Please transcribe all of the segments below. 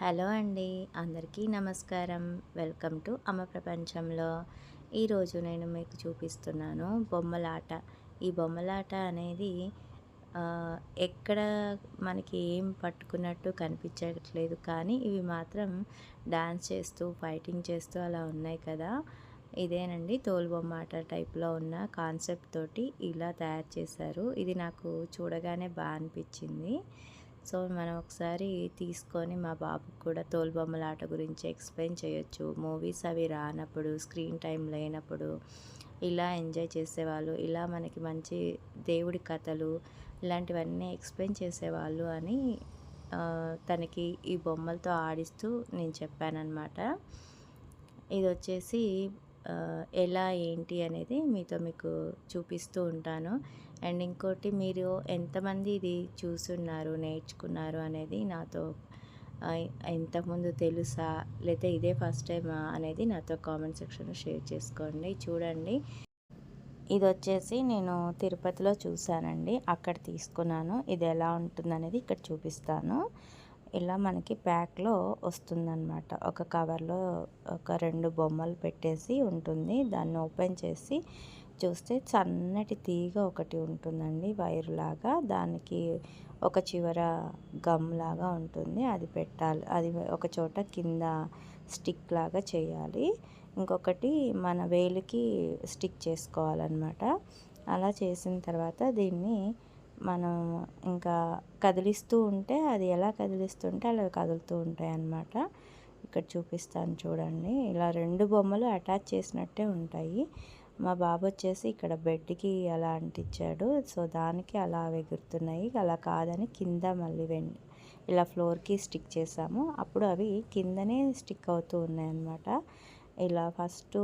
Hello అండి అందరికీ నమస్కారం. వెల్కమ్ టు అమ్మ ప్రపంచంలో. ఈరోజు నేను మీకు చూపిస్తున్నాను బొమ్మలాట. ఈ బొమ్మలాట అనేది ఎక్కడ మనకి ఏం పట్టుకున్నట్టు కనిపించట్లేదు. కానీ ఇవి మాత్రం డాన్స్ చేస్తూ ఫైటింగ్ చేస్తూ అలా ఉన్నాయి కదా. ఇదేనండి తోలుబొమ్మాట టైప్లో ఉన్న కాన్సెప్ట్ తోటి ఇలా తయారు చేశారు. ఇది నాకు చూడగానే బాగా అనిపించింది. సో మనం ఒకసారి తీసుకొని మా బాబుకి కూడా తోలుబొమ్మల ఆట గురించి ఎక్స్ప్లెయిన్ చేయొచ్చు. మూవీస్ అవి రానప్పుడు స్క్రీన్ టైం లేనప్పుడు ఇలా ఎంజాయ్ చేసేవాళ్ళు ఇలా మనకి మంచి దేవుడి కథలు ఇలాంటివన్నీ ఎక్స్ప్లెయిన్ చేసేవాళ్ళు అని తనకి ఈ బొమ్మలతో ఆడిస్తూ నేను చెప్పానన్నమాట. ఇది వచ్చేసి ఎలా ఏంటి అనేది మీతో మీకు చూపిస్తూ ఉంటాను. అండ్ ఇంకోటి మీరు ఎంతమంది ఇది చూసున్నారు నేర్చుకున్నారు అనేది నాతో ఇంతకుముందు తెలుసా లేదా ఇదే ఫస్ట్ టైమా అనేది నాతో కామెంట్ సెక్షన్లో షేర్ చేసుకోండి చూడండి. ఇది వచ్చేసి నేను తిరుపతిలో చూశానండి అక్కడ తీసుకున్నాను ఇది ఎలా ఉంటుందనేది ఇక్కడ చూపిస్తాను. ఇలా మనకి ప్యాక్లో వస్తుందన్నమాట. ఒక కవర్లో ఒక రెండు బొమ్మలు పెట్టేసి ఉంటుంది. దాన్ని ఓపెన్ చేసి చూస్తే సన్నటి తీగ ఒకటి ఉంటుందండి వైర్ లాగా. దానికి ఒక చివర గమ్ లాగా ఉంటుంది. అది పెట్టాలి. అది ఒక చోట కింద స్టిక్ లాగా చేయాలి. ఇంకొకటి మన వేలికి స్టిక్ చేసుకోవాలన్నమాట. అలా చేసిన తర్వాత దీన్ని మనం ఇంకా కదిలిస్తూ ఉంటే అది ఎలా కదిలిస్తుంటే అలా కదులుతూ ఉంటాయి అన్నమాట ఇక్కడ చూపిస్తాను చూడండి. ఇలా రెండు బొమ్మలు అటాచ్ చేసినట్టే ఉంటాయి. మా బాబు వచ్చేసి ఇక్కడ బెడ్కి అలా అంటించాడు. సో దానికి అలా ఎగురుతున్నాయి అలా కాదని కింద మళ్ళీ వెండి ఇలా ఫ్లోర్కి స్టిక్ చేసాము. అప్పుడు అవి కిందనే స్టిక్ అవుతూ ఉన్నాయి అన్నమాట ఇలా ఫస్ట్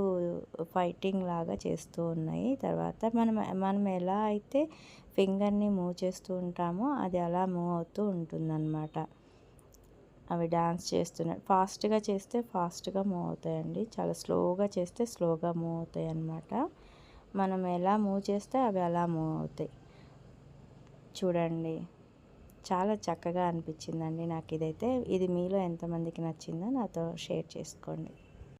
ఫైటింగ్ లాగా చేస్తూ ఉన్నాయి. తర్వాత మనం మనం ఎలా అయితే ఫింగర్ని మూవ్ చేస్తూ ఉంటామో అది అలా మూవ్ అవుతూ ఉంటుందన్నమాట. అవి డ్యాన్స్ చేస్తున్నాయి ఫాస్ట్గా చేస్తే ఫాస్ట్గా మూవ్ అవుతాయండి. చాలా స్లోగా చేస్తే స్లోగా మూవ్ అవుతాయి అన్నమాట. మనం ఎలా మూవ్ చేస్తే అవి అలా మూవ్ అవుతాయి. చూడండి. చాలా చక్కగా అనిపించిందండి నాకు ఇదైతే ఇది మీలో ఎంతమందికి నచ్చిందో నాతో షేర్ చేసుకోండి.